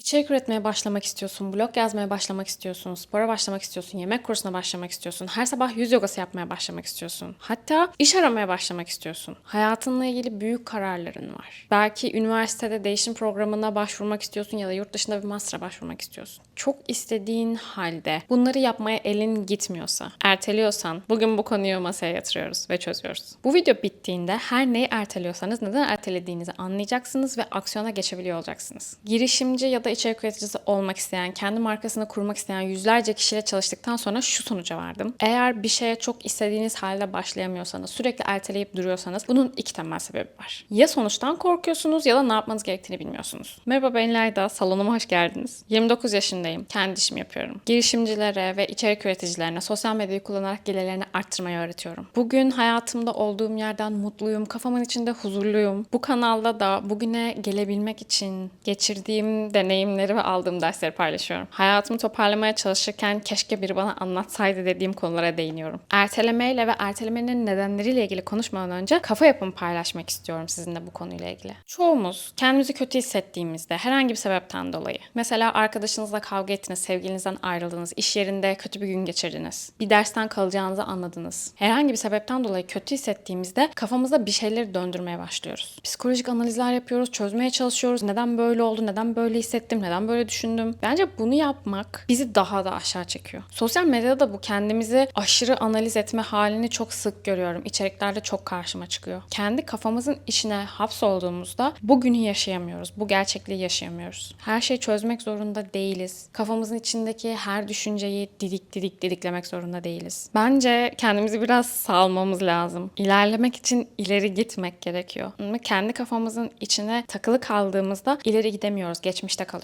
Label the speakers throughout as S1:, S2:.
S1: İçerik üretmeye başlamak istiyorsun, blog yazmaya başlamak istiyorsun, spora başlamak istiyorsun, yemek kursuna başlamak istiyorsun, her sabah yüz yogası yapmaya başlamak istiyorsun. Hatta iş aramaya başlamak istiyorsun. Hayatınla ilgili büyük kararların var. Belki üniversitede değişim programına başvurmak istiyorsun ya da yurt dışında bir master'a başvurmak istiyorsun. Çok istediğin halde bunları yapmaya elin gitmiyorsa, erteliyorsan bugün bu konuyu masaya yatırıyoruz ve çözüyoruz. Bu video bittiğinde her neyi erteliyorsanız neden ertelediğinizi anlayacaksınız ve aksiyona geçebiliyor olacaksınız. Girişimci ya da içerik üreticisi olmak isteyen, kendi markasını kurmak isteyen yüzlerce kişiyle çalıştıktan sonra şu sonuca vardım. Eğer bir şeye çok istediğiniz halde başlayamıyorsanız, sürekli erteleyip duruyorsanız bunun iki temel sebebi var. Ya sonuçtan korkuyorsunuz ya da ne yapmanız gerektiğini bilmiyorsunuz. Merhaba ben İlayda, salonuma hoş geldiniz. 29 yaşındayım, kendi işimi yapıyorum. Girişimcilere ve içerik üreticilerine sosyal medyayı kullanarak gelirlerini arttırmayı öğretiyorum. Bugün hayatımda olduğum yerden mutluyum, kafamın içinde huzurluyum. Bu kanalda da bugüne gelebilmek için geçirdiğim deneyimleri ve aldığım dersleri paylaşıyorum. Hayatımı toparlamaya çalışırken keşke biri bana anlatsaydı dediğim konulara değiniyorum. Ertelemeyle ve ertelemenin nedenleriyle ilgili konuşmadan önce kafa yapımı paylaşmak istiyorum sizinle bu konuyla ilgili. Çoğumuz kendimizi kötü hissettiğimizde herhangi bir sebepten dolayı mesela arkadaşınızla kavga ettiniz, sevgilinizden ayrıldınız, iş yerinde kötü bir gün geçirdiniz, bir dersten kalacağınızı anladınız. Herhangi bir sebepten dolayı kötü hissettiğimizde kafamızda bir şeyleri döndürmeye başlıyoruz. Psikolojik analizler yapıyoruz, çözmeye çalışıyoruz. Neden böyle oldu, neden böyle hissettim, neden böyle düşündüm. Bence bunu yapmak bizi daha da aşağı çekiyor. Sosyal medyada da bu kendimizi aşırı analiz etme halini çok sık görüyorum. İçeriklerde çok karşıma çıkıyor. Kendi kafamızın içine hapsolduğumuzda bugünü yaşayamıyoruz. Bu gerçekliği yaşayamıyoruz. Her şeyi çözmek zorunda değiliz. Kafamızın içindeki her düşünceyi didik didik didiklemek zorunda değiliz. Bence kendimizi biraz salmamız lazım. İlerlemek için ileri gitmek gerekiyor. Kendi kafamızın içine takılı kaldığımızda ileri gidemiyoruz. Geçmişte kalıyoruz.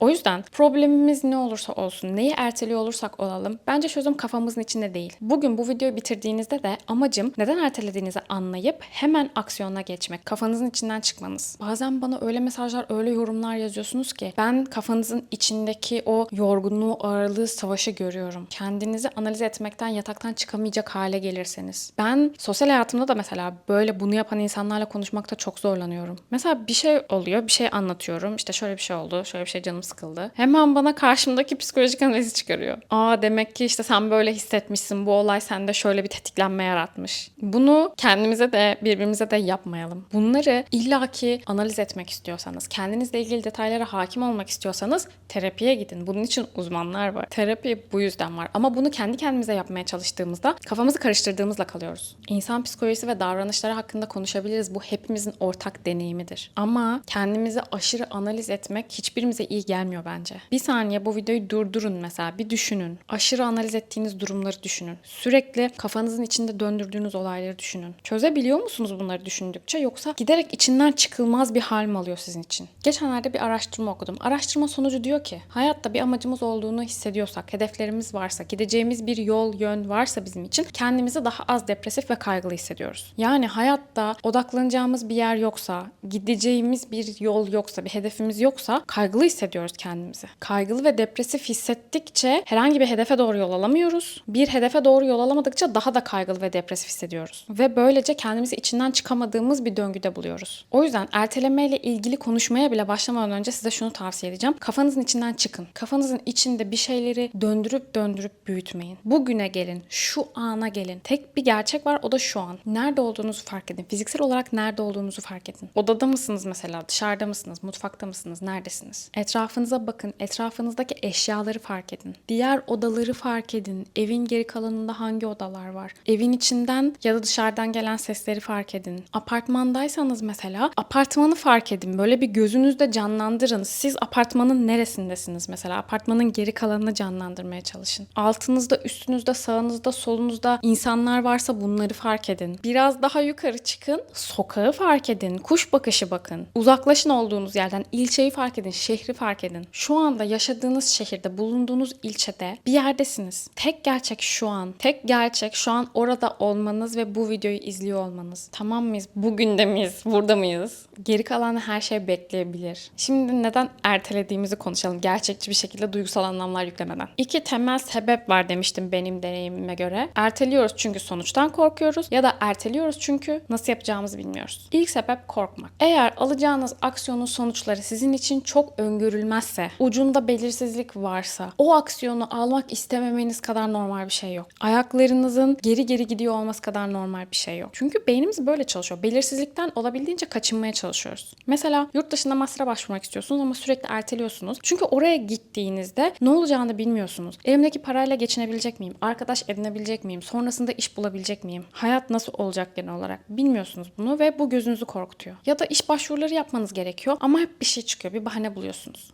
S1: O yüzden problemimiz ne olursa olsun, neyi erteliyor olursak olalım bence çözüm kafamızın içinde değil. Bugün bu videoyu bitirdiğinizde de amacım neden ertelediğinizi anlayıp hemen aksiyona geçmek. Kafanızın içinden çıkmanız. Bazen bana öyle mesajlar, öyle yorumlar yazıyorsunuz ki ben kafanızın içindeki o yorgunluğu, ağırlığı, savaşı görüyorum. Kendinizi analiz etmekten, yataktan çıkamayacak hale gelirseniz. Ben sosyal hayatımda da mesela böyle bunu yapan insanlarla konuşmakta çok zorlanıyorum. Mesela bir şey oluyor, bir şey anlatıyorum. İşte şöyle bir şey oldu, şöyle bir şey canım sıkıldı. Hemen bana karşımdaki psikolojik analizi çıkarıyor. Aa demek ki işte sen böyle hissetmişsin, bu olay sende şöyle bir tetiklenme yaratmış. Bunu kendimize de birbirimize de yapmayalım. Bunları illaki analiz etmek istiyorsanız, kendinizle ilgili detaylara hakim olmak istiyorsanız terapiye gidin. Bunun için uzmanlar var. Terapi bu yüzden var. Ama bunu kendi kendimize yapmaya çalıştığımızda kafamızı karıştırdığımızla kalıyoruz. İnsan psikolojisi ve davranışları hakkında konuşabiliriz. Bu hepimizin ortak deneyimidir. Ama kendimizi aşırı analiz etmek hiçbirimize iyi gelmiyor bence. Bir saniye bu videoyu durdurun mesela. Bir düşünün. Aşırı analiz ettiğiniz durumları düşünün. Sürekli kafanızın içinde döndürdüğünüz olayları düşünün. Çözebiliyor musunuz bunları düşündükçe yoksa giderek içinden çıkılmaz bir hal mi alıyor sizin için? Geçenlerde bir araştırma okudum. Araştırma sonucu diyor ki hayatta bir amacımız olduğunu hissediyorsak, hedeflerimiz varsa, gideceğimiz bir yol, yön varsa bizim için kendimizi daha az depresif ve kaygılı hissediyoruz. Yani hayatta odaklanacağımız bir yer yoksa, gideceğimiz bir yol yoksa, bir hedefimiz yoksa kaygılı hissediyoruz kendimizi. Kaygılı ve depresif hissettikçe herhangi bir hedefe doğru yol alamıyoruz. Bir hedefe doğru yol alamadıkça daha da kaygılı ve depresif hissediyoruz. Ve böylece kendimizi içinden çıkamadığımız bir döngüde buluyoruz. O yüzden ertelemeyle ilgili konuşmaya bile başlamadan önce size şunu tavsiye edeceğim. Kafanızın içinden çıkın. Kafanızın içinde bir şeyleri döndürüp döndürüp büyütmeyin. Bugüne gelin, şu ana gelin. Tek bir gerçek var o da şu an. Nerede olduğunuzu fark edin. Fiziksel olarak nerede olduğunuzu fark edin. Odada mısınız mesela? Dışarıda mısınız? Mutfakta mısınız? Neredesiniz? Etrafınıza bakın. Etrafınızdaki eşyaları fark edin. Diğer odaları fark edin. Evin geri kalanında hangi odalar var? Evin içinden ya da dışarıdan gelen sesleri fark edin. Apartmandaysanız mesela apartmanı fark edin. Böyle bir gözünüzde canlandırın. Siz apartmanın neresindesiniz mesela? Apartmanın geri kalanını canlandırmaya çalışın. Altınızda, üstünüzde, sağınızda, solunuzda insanlar varsa bunları fark edin. Biraz daha yukarı çıkın. Sokağı fark edin. Kuş bakışı bakın. Uzaklaşın olduğunuz yerden. ilçeyi fark edin. Şehri fark edin. Şu anda yaşadığınız şehirde, bulunduğunuz ilçede bir yerdesiniz. Tek gerçek şu an. Tek gerçek şu an orada olmanız ve bu videoyu izliyor olmanız. Tamam mıyız? Bugün de miyiz? Burada mıyız? Geri kalan her şey bekleyebilir. Şimdi neden ertelediğimizi konuşalım. Gerçekçi bir şekilde duygusal anlamlar yüklemeden. İki temel sebep var demiştim benim deneyimime göre. Erteliyoruz çünkü sonuçtan korkuyoruz ya da erteliyoruz çünkü nasıl yapacağımızı bilmiyoruz. İlk sebep korkmak. Eğer alacağınız aksiyonun sonuçları sizin için çok öngörülmezse, ucunda belirsizlik varsa, o aksiyonu almak istememeniz kadar normal bir şey yok. Ayaklarınızın geri geri gidiyor olması kadar normal bir şey yok. Çünkü beynimiz böyle çalışıyor. Belirsizlikten olabildiğince kaçınmaya çalışıyoruz. Mesela yurt dışında master'a başvurmak istiyorsunuz ama sürekli erteliyorsunuz. Çünkü oraya gittiğinizde ne olacağını bilmiyorsunuz. Elimdeki parayla geçinebilecek miyim? Arkadaş edinebilecek miyim? Sonrasında iş bulabilecek miyim? Hayat nasıl olacak genel olarak? Bilmiyorsunuz bunu ve bu gözünüzü korkutuyor. Ya da iş başvuruları yapmanız gerekiyor ama hep bir şey çıkıyor. Bir bahane buluyorsunuz.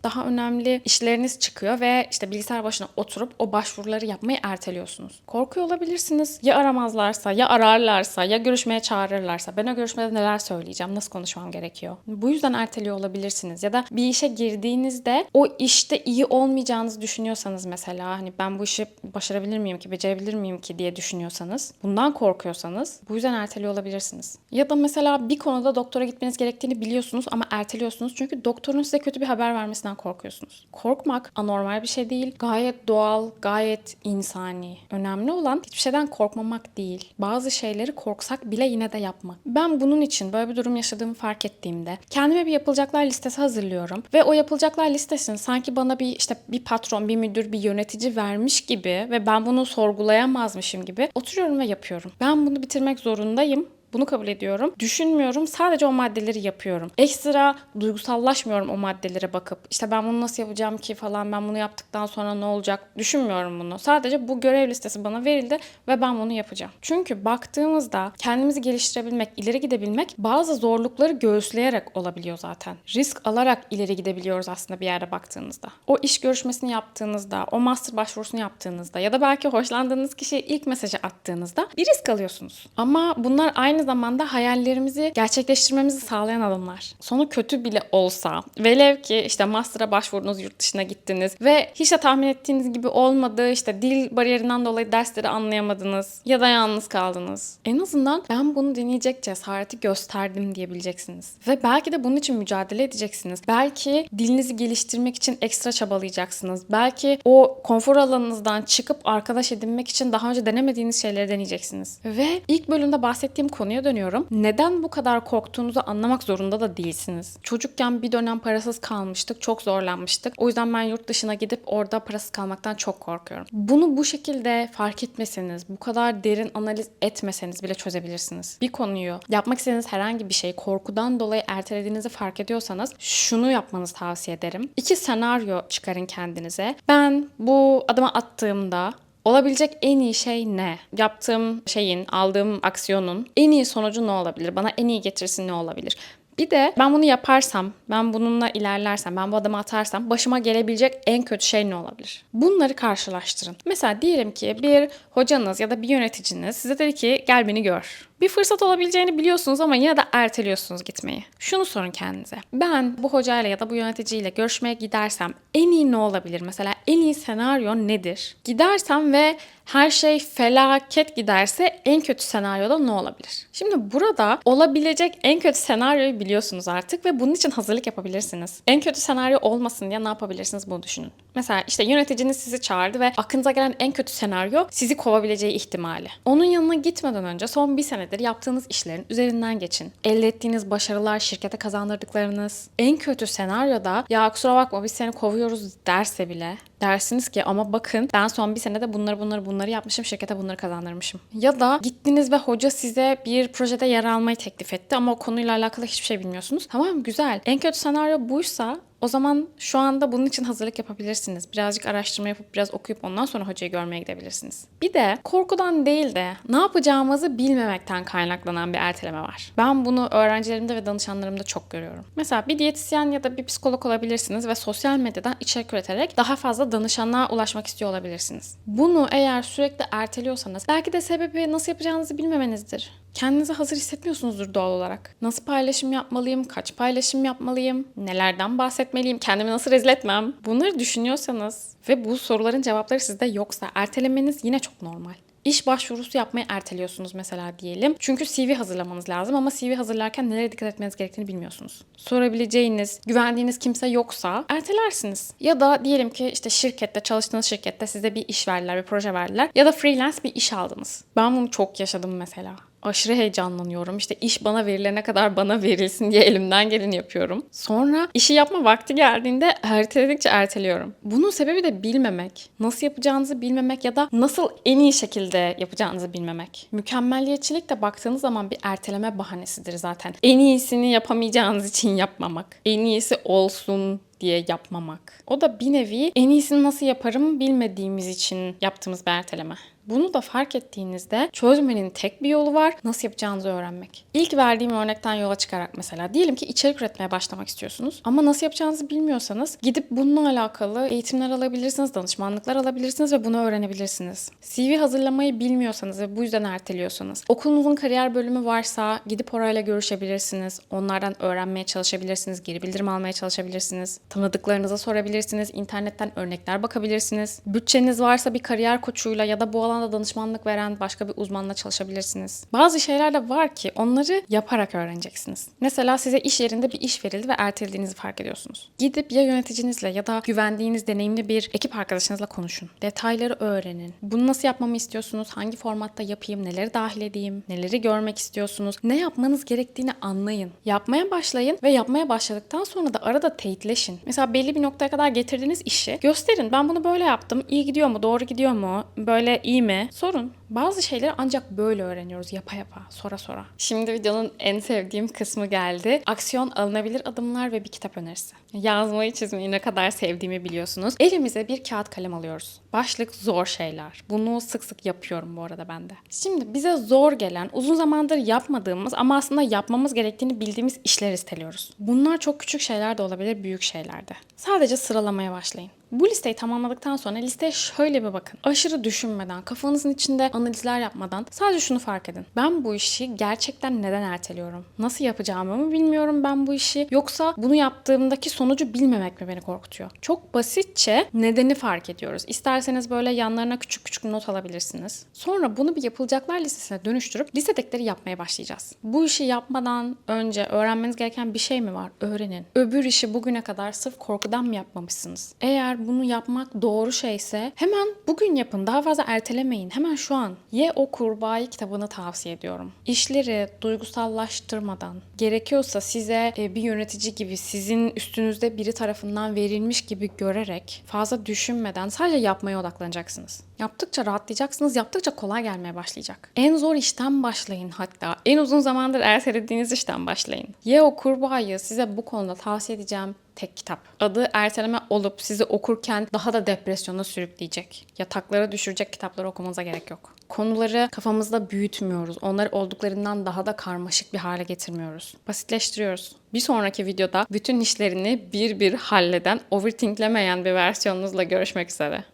S1: Daha önemli işleriniz çıkıyor ve işte bilgisayar başına oturup o başvuruları yapmayı erteliyorsunuz. Korkuyor olabilirsiniz. Ya aramazlarsa, ya ararlarsa, ya görüşmeye çağırırlarsa. Ben o görüşmede neler söyleyeceğim, nasıl konuşmam gerekiyor? Bu yüzden erteliyor olabilirsiniz. Ya da bir işe girdiğinizde o işte iyi olmayacağınızı düşünüyorsanız mesela hani ben bu işi başarabilir miyim ki, becerebilir miyim ki diye düşünüyorsanız, bundan korkuyorsanız bu yüzden erteliyor olabilirsiniz. Ya da mesela bir konuda doktora gitmeniz gerektiğini biliyorsunuz ama erteliyorsunuz çünkü doktorun size kötü bir haber vermesinden korkuyorsunuz. Korkmak anormal bir şey değil. Gayet doğal, gayet insani. Önemli olan hiçbir şeyden korkmamak değil. Bazı şeyleri korksak bile yine de yapmak. Ben bunun için böyle bir durum yaşadığımı fark ettiğimde kendime bir yapılacaklar listesi hazırlıyorum ve o yapılacaklar listesini sanki bana bir işte bir patron, bir müdür, bir yönetici vermiş gibi ve ben bunu sorgulayamazmışım gibi oturuyorum ve yapıyorum. Ben bunu bitirmek zorundayım. Bunu kabul ediyorum. Düşünmüyorum. Sadece o maddeleri yapıyorum. Ekstra duygusallaşmıyorum o maddelere bakıp. İşte ben bunu nasıl yapacağım ki falan ben bunu yaptıktan sonra ne olacak? Düşünmüyorum bunu. Sadece bu görev listesi bana verildi ve ben bunu yapacağım. Çünkü baktığımızda kendimizi geliştirebilmek, ileri gidebilmek bazı zorlukları göğüsleyerek olabiliyor zaten. Risk alarak ileri gidebiliyoruz aslında bir yerde baktığınızda. O iş görüşmesini yaptığınızda, o master başvurusunu yaptığınızda ya da belki hoşlandığınız kişiye ilk mesajı attığınızda bir risk alıyorsunuz. Ama bunlar aynı zamanda hayallerimizi gerçekleştirmemizi sağlayan adımlar. Sonu kötü bile olsa, velev ki işte master'a başvurdunuz, yurt dışına gittiniz ve hiç de tahmin ettiğiniz gibi olmadı, işte dil bariyerinden dolayı dersleri anlayamadınız ya da yalnız kaldınız. En azından ben bunu deneyecek cesareti gösterdim diyebileceksiniz. Ve belki de bunun için mücadele edeceksiniz. Belki dilinizi geliştirmek için ekstra çabalayacaksınız. Belki o konfor alanınızdan çıkıp arkadaş edinmek için daha önce denemediğiniz şeyleri deneyeceksiniz. Ve ilk bölümde bahsettiğim konuya dönüyorum. Neden bu kadar korktuğunuzu anlamak zorunda da değilsiniz. Çocukken bir dönem parasız kalmıştık, çok zorlanmıştık. O yüzden ben yurt dışına gidip orada parasız kalmaktan çok korkuyorum. Bunu bu şekilde fark etmeseniz, bu kadar derin analiz etmeseniz bile çözebilirsiniz. Bir konuyu, yapmak istediğiniz herhangi bir şeyi korkudan dolayı ertelediğinizi fark ediyorsanız şunu yapmanızı tavsiye ederim. İki senaryo çıkarın kendinize. Ben bu adımı attığımda Olabilecek en iyi şey ne? Yaptığım şeyin, aldığım aksiyonun en iyi sonucu ne olabilir? Bana en iyi getirisi ne olabilir? Bir de ben bunu yaparsam, ben bununla ilerlersem, ben bu adımı atarsam başıma gelebilecek en kötü şey ne olabilir? Bunları karşılaştırın. Mesela diyelim ki bir hocanız ya da bir yöneticiniz size dedi ki gel beni gör. Bir fırsat olabileceğini biliyorsunuz ama yine de erteliyorsunuz gitmeyi. Şunu sorun kendinize. Ben bu hocayla ya da bu yöneticiyle görüşmeye gidersem en iyi ne olabilir? Mesela en iyi senaryo nedir? Gidersem ve her şey felaket giderse en kötü senaryoda ne olabilir? Şimdi burada olabilecek en kötü senaryoyu biliyorsunuz artık ve bunun için hazırlık yapabilirsiniz. En kötü senaryo olmasın diye ne yapabilirsiniz bunu düşünün. Mesela işte yöneticiniz sizi çağırdı ve aklınıza gelen en kötü senaryo sizi kovabileceği ihtimali. Onun yanına gitmeden önce son bir senedir yaptığınız işlerin üzerinden geçin. Elde ettiğiniz başarılar, şirkete kazandırdıklarınız. En kötü senaryoda ya kusura bakma biz seni kovuyoruz derse bile dersiniz ki ama bakın ben son bir senede bunları bunları bunları yapmışım şirkete bunları kazandırmışım. Ya da gittiniz ve hoca size bir projede yer almayı teklif etti ama o konuyla alakalı hiçbir şey bilmiyorsunuz. Tamam güzel. En kötü senaryo buysa o zaman şu anda bunun için hazırlık yapabilirsiniz. Birazcık araştırma yapıp biraz okuyup ondan sonra hocayı görmeye gidebilirsiniz. Bir de korkudan değil de ne yapacağımızı bilmemekten kaynaklanan bir erteleme var. Ben bunu öğrencilerimde ve danışanlarımda çok görüyorum. Mesela bir diyetisyen ya da bir psikolog olabilirsiniz ve sosyal medyadan içerik üreterek daha fazla danışanlığa ulaşmak istiyor olabilirsiniz. Bunu eğer sürekli erteliyorsanız belki de sebebi nasıl yapacağınızı bilmemenizdir. Kendinizi hazır hissetmiyorsunuzdur doğal olarak. Nasıl paylaşım yapmalıyım? Kaç paylaşım yapmalıyım? Nelerden bahsetmeliyim? Kendimi nasıl rezil etmem? Bunları düşünüyorsanız ve bu soruların cevapları sizde yoksa ertelemeniz yine çok normal. İş başvurusu yapmayı erteliyorsunuz mesela diyelim. Çünkü CV hazırlamanız lazım ama CV hazırlarken nelere dikkat etmeniz gerektiğini bilmiyorsunuz. Sorabileceğiniz, güvendiğiniz kimse yoksa ertelersiniz. Ya da diyelim ki işte şirkette, çalıştığınız şirkette size bir iş verdiler, bir proje verdiler. Ya da freelance bir iş aldınız. Ben bunu çok yaşadım mesela. Aşırı heyecanlanıyorum. İşte iş bana verilene kadar bana verilsin diye elimden geleni yapıyorum. Sonra işi yapma vakti geldiğinde erteledikçe erteliyorum. Bunun sebebi de bilmemek. Nasıl yapacağınızı bilmemek ya da nasıl en iyi şekilde yapacağınızı bilmemek. Mükemmelliyetçilik de baktığınız zaman bir erteleme bahanesidir zaten. En iyisini yapamayacağınız için yapmamak. En iyisi olsun diye yapmamak. O da bir nevi en iyisini nasıl yaparım bilmediğimiz için yaptığımız bir erteleme. Bunu da fark ettiğinizde çözmenin tek bir yolu var. Nasıl yapacağınızı öğrenmek. İlk verdiğim örnekten yola çıkarak mesela diyelim ki içerik üretmeye başlamak istiyorsunuz ama nasıl yapacağınızı bilmiyorsanız gidip bununla alakalı eğitimler alabilirsiniz, danışmanlıklar alabilirsiniz ve bunu öğrenebilirsiniz. CV hazırlamayı bilmiyorsanız ve bu yüzden erteliyorsanız, okulunuzun kariyer bölümü varsa gidip orayla görüşebilirsiniz. Onlardan öğrenmeye çalışabilirsiniz, geri bildirim almaya çalışabilirsiniz. Tanıdıklarınıza sorabilirsiniz, internetten örnekler bakabilirsiniz. Bütçeniz varsa bir kariyer koçuyla ya da bu alanda danışmanlık veren başka bir uzmanla çalışabilirsiniz. Bazı şeyler de var ki onları yaparak öğreneceksiniz. Mesela size iş yerinde bir iş verildi ve ertelediğinizi fark ediyorsunuz. Gidip ya yöneticinizle ya da güvendiğiniz deneyimli bir ekip arkadaşınızla konuşun. Detayları öğrenin. Bunu nasıl yapmamı istiyorsunuz? Hangi formatta yapayım? Neleri dahil edeyim? Neleri görmek istiyorsunuz? Ne yapmanız gerektiğini anlayın. Yapmaya başlayın ve yapmaya başladıktan sonra da arada teyitleşin. Mesela belli bir noktaya kadar getirdiğiniz işi gösterin. Ben bunu böyle yaptım. İyi gidiyor mu? Doğru gidiyor mu? Böyle iyi mi? Sorun. Bazı şeyleri ancak böyle öğreniyoruz yapa yapa, sonra sonra. Şimdi videonun en sevdiğim kısmı geldi. Aksiyon alınabilir adımlar ve bir kitap önerisi. Yazmayı çizmeyi ne kadar sevdiğimi biliyorsunuz. Elimize bir kağıt kalem alıyoruz. Başlık zor şeyler. Bunu sık sık yapıyorum bu arada ben de. Şimdi bize zor gelen, uzun zamandır yapmadığımız ama aslında yapmamız gerektiğini bildiğimiz işler isteliyoruz. Bunlar çok küçük şeyler de olabilir, büyük şeyler de. Sadece sıralamaya başlayın. Bu listeyi tamamladıktan sonra listeye şöyle bir bakın. Aşırı düşünmeden, kafanızın içinde analizler yapmadan sadece şunu fark edin. Ben bu işi gerçekten neden erteliyorum? Nasıl yapacağımı mı bilmiyorum ben bu işi? Yoksa bunu yaptığımdaki sonucu bilmemek mi beni korkutuyor? Çok basitçe nedeni fark ediyoruz. İsterseniz böyle yanlarına küçük küçük not alabilirsiniz. Sonra bunu bir yapılacaklar listesine dönüştürüp listedekileri yapmaya başlayacağız. Bu işi yapmadan önce öğrenmeniz gereken bir şey mi var? Öğrenin. Öbür işi bugüne kadar sırf korkudan mı yapmamışsınız? Eğer bunu yapmak doğru şeyse hemen bugün yapın. Daha fazla ertelemeyin. Hemen şu an. Ye o kurbağayı kitabını tavsiye ediyorum. İşleri duygusallaştırmadan, gerekiyorsa size e, bir yönetici gibi sizin üstünüzde biri tarafından verilmiş gibi görerek fazla düşünmeden sadece yapmaya odaklanacaksınız. Yaptıkça rahatlayacaksınız, yaptıkça kolay gelmeye başlayacak. En zor işten başlayın hatta. En uzun zamandır ertelediğiniz işten başlayın. Ye o kurbağayı size bu konuda tavsiye edeceğim tek kitap. Adı erteleme olup sizi okurken daha da depresyona sürükleyecek. Yataklara düşürecek kitapları okumanıza gerek yok. Konuları kafamızda büyütmüyoruz. Onları olduklarından daha da karmaşık bir hale getirmiyoruz. Basitleştiriyoruz. Bir sonraki videoda bütün işlerini bir bir halleden, overthinklemeyen bir versiyonunuzla görüşmek üzere.